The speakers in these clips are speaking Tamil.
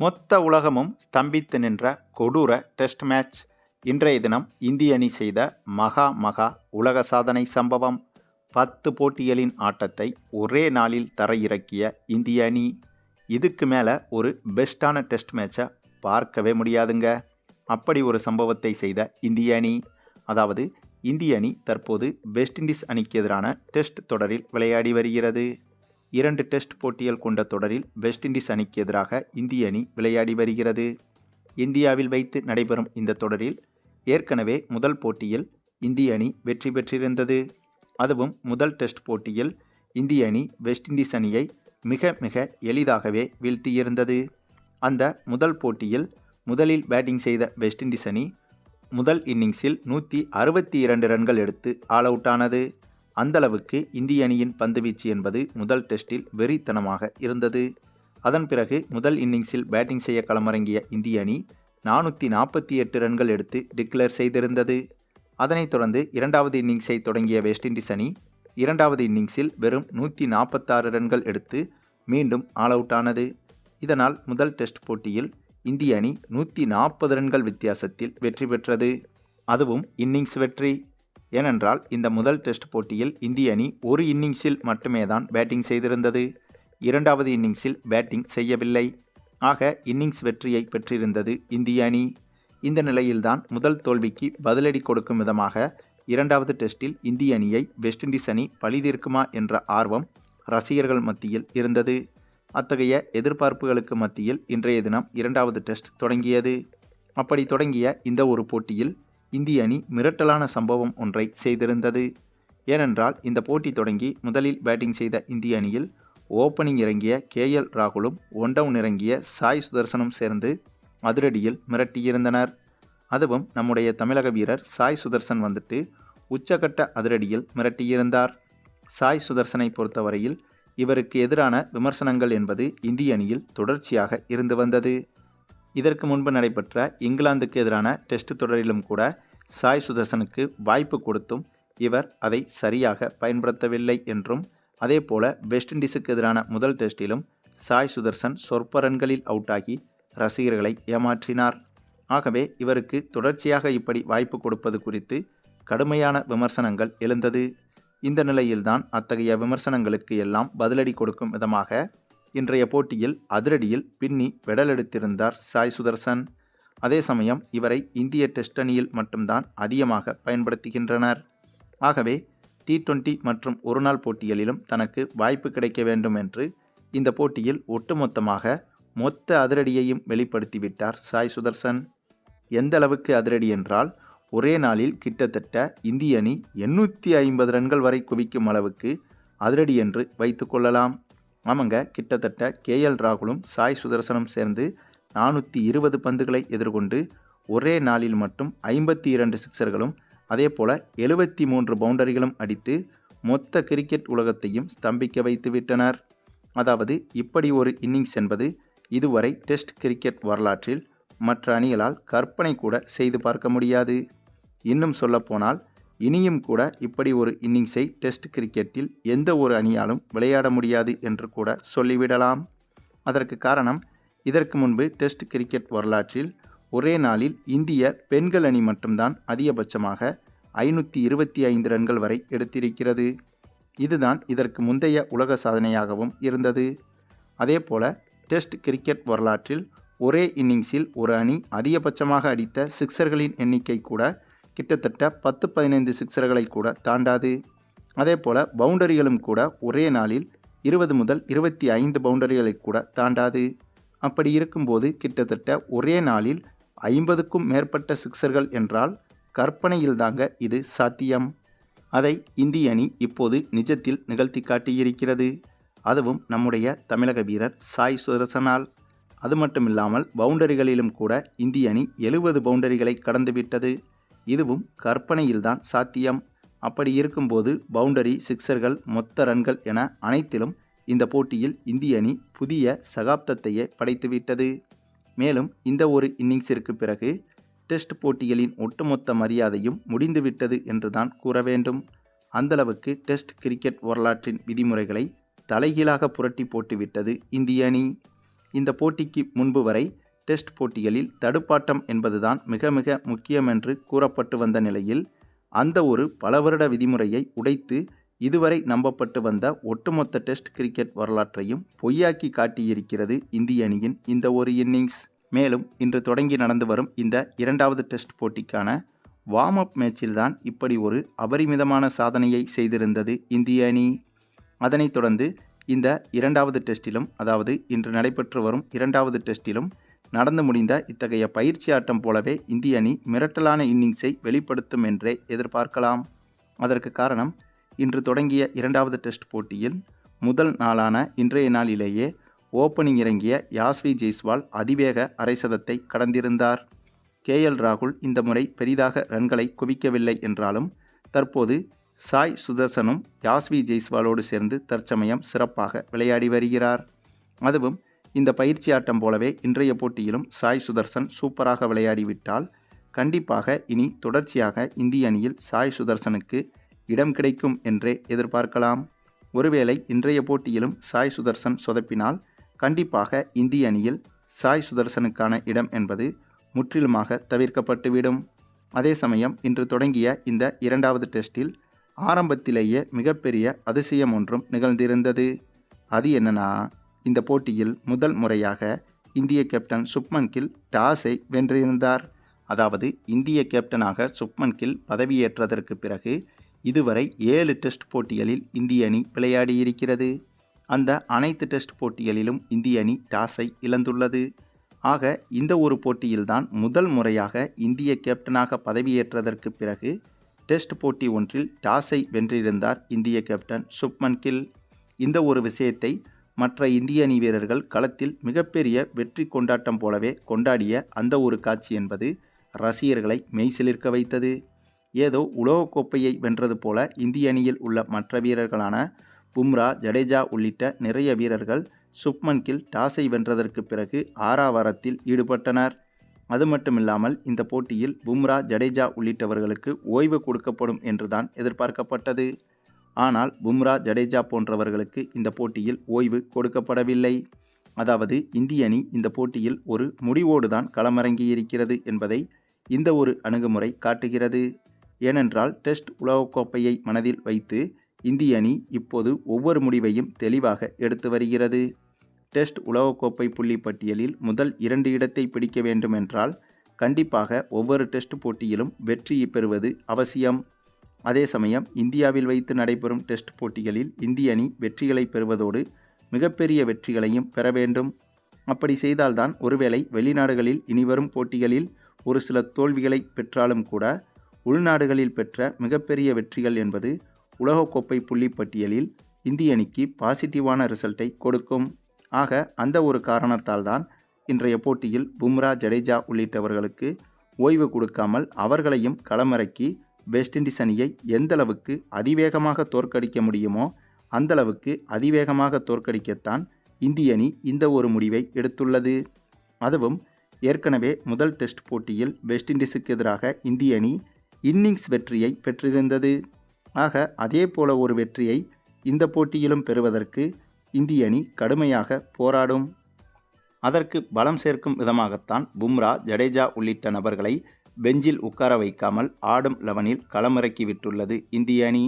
மொத்த உலகமும் ஸ்தம்பித்து நின்ற கொடூர டெஸ்ட் மேட்ச். இன்றைய தினம் இந்திய அணி செய்த மகா மகா உலக சாதனை சம்பவம். பத்து போட்டிகளின் ஆட்டத்தை ஒரே நாளில் தரையிறக்கிய இந்திய அணி. இதுக்கு மேலே ஒரு பெஸ்ட்டான டெஸ்ட் மேட்சை பார்க்கவே முடியாதுங்க. அப்படி ஒரு சம்பவத்தை செய்த இந்திய அணி. அதாவது இந்திய அணி தற்போது வெஸ்ட் இண்டீஸ் அணிக்கு எதிரான டெஸ்ட் தொடரில் விளையாடி வருகிறது. இரண்டு டெஸ்ட் போட்டிகள் கொண்ட தொடரில் வெஸ்ட் இண்டீஸ் அணிக்கு எதிராக இந்திய அணி விளையாடி வருகிறது. இந்தியாவில் வைத்து நடைபெறும் இந்த தொடரில் ஏற்கனவே முதல் போட்டியில் இந்திய அணி வெற்றி பெற்றிருந்தது. அதுவும் முதல் டெஸ்ட் போட்டியில் இந்திய அணி வெஸ்ட் இண்டீஸ் அணியை மிக மிக எளிதாகவே வீழ்த்தியிருந்தது. அந்த முதல் போட்டியில் முதலில் பேட்டிங் செய்த வெஸ்ட் இண்டீஸ் அணி முதல் இன்னிங்ஸில் நூற்றி அறுபத்தி இரண்டு ரன்கள் எடுத்து ஆல் அவுட் ஆனது அந்தளவுக்கு இந்திய அணியின் பந்துவீச்சு என்பது முதல் டெஸ்டில் வெறித்தனமாக இருந்தது. அதன் பிறகு முதல் இன்னிங்ஸில் பேட்டிங் செய்ய களமிறங்கிய இந்திய அணி நானூற்றி நாற்பத்தி எட்டு ரன்கள் எடுத்து டிக்ளேர் செய்திருந்தது. அதனைத் தொடர்ந்து இரண்டாவது இன்னிங்ஸை தொடங்கிய வெஸ்ட் இண்டீஸ் அணி இரண்டாவது இன்னிங்ஸில் வெறும் நூற்றி நாற்பத்தாறு ரன்கள் எடுத்து மீண்டும் ஆல் அவுட் ஆனது. இதனால் முதல் டெஸ்ட் போட்டியில் இந்திய அணி நூற்றி நாற்பது ரன்கள் வித்தியாசத்தில் வெற்றி பெற்றது. அதுவும் இன்னிங்ஸ் வெற்றி. ஏனென்றால் இந்த முதல் டெஸ்ட் போட்டியில் இந்திய அணி ஒரு இன்னிங்ஸில் மட்டுமே தான் பேட்டிங் செய்திருந்தது. இரண்டாவது இன்னிங்ஸில் பேட்டிங் செய்யவில்லை. ஆக இன்னிங்ஸ் வெற்றியை பெற்றிருந்தது இந்திய அணி. இந்த நிலையில்தான் முதல் தோல்விக்கு பதிலடி கொடுக்கும் விதமாக இரண்டாவது டெஸ்டில் இந்திய அணியை வெஸ்ட் இண்டீஸ் அணி பழிதீர்க்குமா என்ற ஆர்வம் ரசிகர்கள் மத்தியில் இருந்தது. அத்தகைய எதிர்பார்ப்புகளுக்கு மத்தியில் இன்றைய தினம் இரண்டாவது டெஸ்ட் தொடங்கியது. அப்படி தொடங்கிய இந்த ஒரு போட்டியில் இந்திய அணி மிரட்டலான சம்பவம் ஒன்றை செய்திருந்தது. ஏனென்றால் இந்த போட்டி தொடங்கி முதலில் பேட்டிங் செய்த இந்திய அணியில் ஓப்பனிங் இறங்கிய கே எல் ராகுலும் ஒன் டவுன் இறங்கிய சாய் சுதர்சனும் சேர்ந்து அதிரடியில் மிரட்டியிருந்தனர். அதுவும் நம்முடைய தமிழக வீரர் சாய் சுதர்சன் வந்துட்டு உச்சகட்ட அதிரடியில் மிரட்டியிருந்தார். சாய் சுதர்சனை பொறுத்தவரையில் இவருக்கு எதிரான விமர்சனங்கள் என்பது இந்திய அணியில் தொடர்ச்சியாக இருந்து வந்தது. இதற்கு முன்பு நடைபெற்ற இங்கிலாந்துக்கு எதிரான டெஸ்ட் தொடரிலும் கூட சாய் சுதர்சனுக்கு வாய்ப்பு கொடுத்தும் இவர் அதை சரியாக பயன்படுத்தவில்லை என்றும் அதேபோல வெஸ்ட் இண்டீஸுக்கு எதிரான முதல் டெஸ்டிலும் சாய் சுதர்சன் சொற்ப ரன்களில் அவுட்டாகி ரசிகர்களை ஏமாற்றினார். ஆகவே இவருக்கு தொடர்ச்சியாக இப்படி வாய்ப்பு கொடுப்பது குறித்து கடுமையான விமர்சனங்கள் எழுந்தது. இந்த நிலையில்தான் அத்தகைய விமர்சனங்களுக்கு எல்லாம் பதிலடி கொடுக்கும் விதமாக இன்றைய போட்டியில் அதிரடியில் பின்னி வெடலெடுத்திருந்தார் சாய் சுதர்சன். அதே சமயம் இவரை இந்திய டெஸ்ட் அணியில் மட்டும்தான் அதிகமாக பயன்படுத்துகின்றனர். ஆகவே டி டுவெண்ட்டி மற்றும் ஒருநாள் போட்டிகளிலும் தனக்கு வாய்ப்பு கிடைக்க வேண்டும் என்று இந்த போட்டியில் ஒட்டுமொத்தமாக மொத்த அதிரடியையும் வெளிப்படுத்திவிட்டார் சாய் சுதர்சன். எந்த அளவுக்கு அதிரடி என்றால் ஒரே நாளில் கிட்டத்தட்ட இந்திய அணி எண்ணூற்றி ஐம்பது ரன்கள் வரை குவிக்கும் அளவுக்கு அதிரடி என்று வைத்துக்கொள்ளலாம் ஆமாங்க கிட்டத்தட்ட கேஎல் ராகுலும் சாய் சுதர்சனும் சேர்ந்து நானூற்றி இருபது பந்துகளை எதிர்கொண்டு ஒரே நாளில் மட்டும் ஐம்பத்தி இரண்டு சிக்சர்களும் அதே போல் எழுபத்தி மூன்று பவுண்டரிகளும் அடித்து மொத்த கிரிக்கெட் உலகத்தையும் ஸ்தம்பிக்க வைத்து விட்டனர். அதாவது இப்படி ஒரு இன்னிங்ஸ் என்பது இதுவரை டெஸ்ட் கிரிக்கெட் வரலாற்றில் மற்ற அணிகளால் கற்பனை கூட செய்து பார்க்க முடியாது. இன்னும் சொல்லப்போனால் இனியும் கூட இப்படி ஒரு இன்னிங்ஸை டெஸ்ட் கிரிக்கெட்டில் எந்த ஒரு அணியாலும் விளையாட முடியாது என்று கூட சொல்லிவிடலாம். அதற்கு காரணம் இதற்கு முன்பு டெஸ்ட் கிரிக்கெட் வரலாற்றில் ஒரே நாளில் இந்திய பெண்கள் அணி மட்டும்தான் அதிகபட்சமாக ஐநூற்றி இருபத்தி ஐந்து ரன்கள் வரை எடுத்திருக்கிறது. இதுதான் இதற்கு முந்தைய உலக சாதனையாகவும் இருந்தது. அதேபோல டெஸ்ட் கிரிக்கெட் வரலாற்றில் ஒரே இன்னிங்ஸில் ஒரு அணி அதிகபட்சமாக அடித்த சிக்சர்களின் எண்ணிக்கை கூட கிட்டத்தட்ட பத்து பதினைந்து சிக்சர்களை கூட தாண்டாது. அதே போல் பவுண்டரிகளும் கூட ஒரே நாளில் இருபது முதல் இருபத்தி ஐந்து பவுண்டரிகளை கூட தாண்டாது. அப்படி இருக்கும்போது கிட்டத்தட்ட ஒரே நாளில் ஐம்பதுக்கும் மேற்பட்ட சிக்சர்கள் என்றால் கற்பனையில் தாங்க இது சாத்தியம். அதை இந்திய அணி இப்போது நிஜத்தில் நிகழ்த்தி காட்டியிருக்கிறது. அதுவும் நம்முடைய தமிழக வீரர் சாய் சுதர்சனால். அது மட்டும் இல்லாமல் பவுண்டரிகளிலும் கூட இந்திய அணி எழுபது பவுண்டரிகளை கடந்துவிட்டது. இதுவும் கற்பனையில்தான் சாத்தியம். அப்படி இருக்கும்போது பவுண்டரி சிக்சர்கள் மொத்த ரன்கள் என அனைத்திலும் இந்த போட்டியில் இந்திய அணி புதிய சகாப்தத்தையே படைத்துவிட்டது. மேலும் இந்த ஒரு இன்னிங்ஸிற்கு பிறகு டெஸ்ட் போட்டிகளின் ஒட்டுமொத்த மரியாதையும் முடிந்துவிட்டது என்றுதான் கூற வேண்டும். அந்தளவுக்கு டெஸ்ட் கிரிக்கெட் வரலாற்றின் விதிமுறைகளை தலைகீழாக புரட்டி போட்டுவிட்டது இந்திய அணி. இந்த போட்டிக்கு முன்பு வரை டெஸ்ட் போட்டிகளில் தடுப்பாட்டம் என்பதுதான் மிக மிக முக்கியம் என்று கூறப்பட்டு வந்த நிலையில் அந்த ஒரு பல வருட விதிமுறையை உடைத்து இதுவரை நம்பப்பட்டு வந்த ஒட்டுமொத்த டெஸ்ட் கிரிக்கெட் வரலாற்றையும் பொய்யாக்கி காட்டியிருக்கிறது இந்திய அணியின் இந்த ஒரு இன்னிங்ஸ். மேலும் இன்று தொடங்கி நடந்து வரும் இந்த இரண்டாவது டெஸ்ட் போட்டிக்கான வார்ம் அப் மேட்சில்தான் இப்படி ஒரு அபரிமிதமான சாதனையை செய்திருந்தது இந்திய அணி. அதனைத் தொடர்ந்து இந்த இரண்டாவது டெஸ்டிலும் அதாவது இன்று நடைபெற்று வரும் இரண்டாவது டெஸ்டிலும் நடந்து முடிந்த இத்தகைய பயிற்சி ஆட்டம் போலவே இந்திய அணி மிரட்டலான இன்னிங்ஸை வெளிப்படுத்தும் என்றே எதிர்பார்க்கலாம். அதற்கு காரணம் இன்று தொடங்கிய இரண்டாவது டெஸ்ட் போட்டியில் முதல் நாளான இன்றைய நாளிலேயே ஓப்பனிங் இறங்கிய யாஸ்வி ஜெய்ஸ்வால் அதிவேக அரைசதத்தை கடந்திருந்தார். கே. எல். ராகுல் இந்த முறை பெரிதாக ரன்களை குவிக்கவில்லை என்றாலும் தற்போது சாய் சுதர்சனும் யாஸ்வி ஜெய்ஸ்வாலோடு சேர்ந்து தற்சமயம் சிறப்பாக விளையாடி வருகிறார். அதுவும் இந்த பயிற்சி ஆட்டம் போலவே இன்றைய போட்டியிலும் சாய் சுதர்சன் சூப்பராக விளையாடிவிட்டால் கண்டிப்பாக இனி தொடர்ச்சியாக இந்திய அணியில் சாய் சுதர்சனுக்கு இடம் கிடைக்கும் என்றே எதிர்பார்க்கலாம். ஒருவேளை இன்றைய போட்டியிலும் சாய் சுதர்சன் சொதப்பினால் கண்டிப்பாக இந்திய அணியில் சாய் சுதர்சனுக்கான இடம் என்பது முற்றிலுமாக தவிர்க்கப்பட்டுவிடும். அதே சமயம் இன்று தொடங்கிய இந்த இரண்டாவது டெஸ்டில் ஆரம்பத்திலேயே மிகப்பெரிய அதிசயம் ஒன்றும் நிகழ்ந்திருந்தது. அது என்னன்னா இந்த போட்டியில் முதல் முறையாக இந்திய கேப்டன் சுப்மன் கில் டாஸை வென்றிருந்தார். அதாவது இந்திய கேப்டனாக சுப்மன் கில் பதவியேற்றதற்கு பிறகு இதுவரை ஏழு டெஸ்ட் போட்டிகளில் இந்திய அணி விளையாடியிருக்கிறது. அந்த அனைத்து டெஸ்ட் போட்டிகளிலும் இந்திய அணி டாஸை இழந்துள்ளது. ஆக இந்த ஒரு போட்டியில்தான் முதல் முறையாக இந்திய கேப்டனாக பதவியேற்றதற்கு பிறகு டெஸ்ட் போட்டி ஒன்றில் டாஸை வென்றிருந்தார் இந்திய கேப்டன் சுப்மன் கில். இந்த ஒரு விஷயத்தை மற்ற இந்திய அணி வீரர்கள் களத்தில் மிகப்பெரிய வெற்றி கொண்டாட்டம் போலவே கொண்டாடிய அந்த ஒரு காட்சி என்பது ரசிகர்களை மெய்சிலிர்க்க வைத்தது. ஏதோ உலகக்கோப்பையை வென்றது போல இந்திய அணியில் உள்ள மற்ற வீரர்களான பும்ரா ஜடேஜா உள்ளிட்ட நிறைய வீரர்கள் சுப்மன் கில் டாஸை வென்றதற்கு பிறகு ஆறாவாரத்தில் ஈடுபட்டனர். அது மட்டுமில்லாமல் இந்த போட்டியில் பும்ரா ஜடேஜா உள்ளிட்டவர்களுக்கு ஓய்வு கொடுக்கப்படும் என்றுதான் எதிர்பார்க்கப்பட்டது. ஆனால் பும்ரா ஜடேஜா போன்றவர்களுக்கு இந்த போட்டியில் ஓய்வு கொடுக்கப்படவில்லை. அதாவது இந்திய அணி இந்த போட்டியில் ஒரு முடிவோடு தான் களமிறங்கியிருக்கிறது என்பதை இந்த ஒரு அணுகுமுறை காட்டுகிறது. ஏனென்றால் டெஸ்ட் உலகக்கோப்பையை மனதில் வைத்து இந்திய அணி இப்போது ஒவ்வொரு முடிவையும் தெளிவாக எடுத்து வருகிறது. டெஸ்ட் உலகக்கோப்பை புள்ளி பட்டியலில் முதல் இரண்டு இடத்தை பிடிக்க வேண்டுமென்றால் கண்டிப்பாக ஒவ்வொரு டெஸ்ட் போட்டியிலும் வெற்றி பெறுவது அவசியம். அதே சமயம் இந்தியாவில் வைத்து நடைபெறும் டெஸ்ட் போட்டிகளில் இந்திய அணி வெற்றிகளை பெறுவதோடு மிகப்பெரிய வெற்றிகளையும் பெற வேண்டும். அப்படி செய்தால்தான் ஒருவேளை வெளிநாடுகளில் இனிவரும் போட்டிகளில் ஒரு சில தோல்விகளை பெற்றாலும் கூட உள்நாடுகளில் பெற்ற மிகப்பெரிய வெற்றிகள் என்பது உலகக்கோப்பை புள்ளி பட்டியலில் இந்திய அணிக்கு பாசிட்டிவான ரிசல்ட்டை கொடுக்கும். ஆக அந்த ஒரு காரணத்தால் தான் இன்றைய போட்டியில் பும்ரா ஜடேஜா உள்ளிட்டவர்களுக்கு ஓய்வு கொடுக்காமல் அவர்களையும் களமிறக்கி வெஸ்ட் இண்டீஸ் அணியை எந்தளவுக்கு அதிவேகமாக தோற்கடிக்க முடியுமோ அந்தளவுக்கு அதிவேகமாக தோற்கடிக்கத்தான் இந்திய அணி இந்த ஒரு முடிவை எடுத்துள்ளது. அதுவும் ஏற்கனவே முதல் டெஸ்ட் போட்டியில் வெஸ்ட் இண்டீஸுக்கு எதிராக இந்திய அணி இன்னிங்ஸ் வெற்றியை பெற்றிருந்தது. ஆக அதே போல ஒரு வெற்றியை இந்த போட்டியிலும் பெறுவதற்கு இந்திய அணி கடுமையாக போராடும். அதற்கு பலம் சேர்க்கும் விதமாகத்தான் பும்ரா ஜடேஜா உள்ளிட்ட நபர்களை பெஞ்சில் உட்கார வைக்காமல் ஆடும் லெவனில் களமிறக்கி விட்டுள்ளது இந்திய அணி.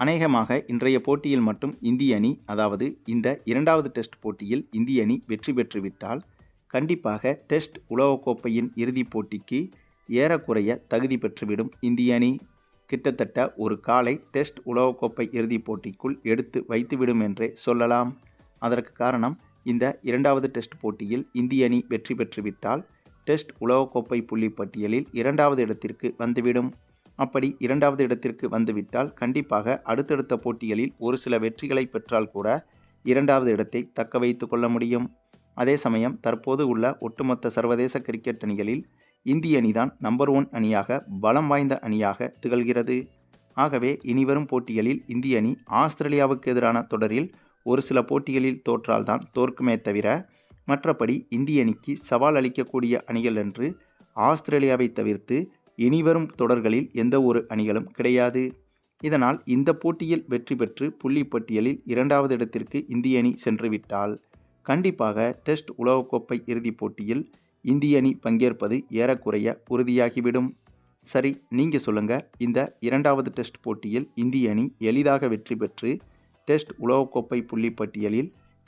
அநேகமாக இன்றைய போட்டியில் மட்டும் இந்திய அணி அதாவது இந்த இரண்டாவது டெஸ்ட் போட்டியில் இந்திய அணி வெற்றி பெற்றுவிட்டால் கண்டிப்பாக டெஸ்ட் உலகக்கோப்பையின் இறுதிப் போட்டிக்கு ஏறக்குறைய தகுதி பெற்றுவிடும் இந்திய அணி. கிட்டத்தட்ட ஒரு காலை டெஸ்ட் உலகக்கோப்பை இறுதிப் போட்டிக்குள் எடுத்து வைத்துவிடும் என்றே சொல்லலாம். அதற்கு காரணம் இந்த இரண்டாவது டெஸ்ட் போட்டியில் இந்திய அணி வெற்றி பெற்றுவிட்டால் டெஸ்ட் உலகக்கோப்பை புள்ளி பட்டியலில் இரண்டாவது இடத்திற்கு வந்துவிடும். அப்படி இரண்டாவது இடத்திற்கு வந்துவிட்டால் கண்டிப்பாக அடுத்தடுத்த போட்டிகளில் ஒரு சில வெற்றிகளை பெற்றால் கூட இரண்டாவது இடத்தை தக்க வைத்து கொள்ள முடியும். அதே சமயம் தற்போது உள்ள ஒட்டுமொத்த சர்வதேச கிரிக்கெட் அணிகளில் இந்திய அணிதான் நம்பர் ஒன் அணியாக பலம் வாய்ந்த அணியாக திகழ்கிறது. ஆகவே இனிவரும் போட்டிகளில் இந்திய அணி ஆஸ்திரேலியாவுக்கு எதிரான தொடரில் ஒரு சில போட்டிகளில் தோற்றால்தான் தோற்குமே தவிர மற்றபடி இந்திய அணிக்கு சவால் அளிக்கக்கூடிய அணிகள் என்று ஆஸ்திரேலியாவை தவிர்த்து இனிவரும் தொடர்களில் எந்த ஒரு அணிகளும் கிடையாது. இதனால் இந்த போட்டியில் வெற்றி பெற்று புள்ளி பட்டியலில் இரண்டாவது இடத்திற்கு இந்திய அணி சென்றுவிட்டால் கண்டிப்பாக டெஸ்ட் உலகக்கோப்பை இறுதிப் போட்டியில் இந்திய அணி பங்கேற்பது ஏறக்குறைய உறுதியாகிவிடும். சரி நீங்கள் சொல்லுங்கள் இந்த இரண்டாவது டெஸ்ட் போட்டியில் இந்திய அணி எளிதாக வெற்றி பெற்று டெஸ்ட் உலகக்கோப்பை புள்ளி பட்டியலில்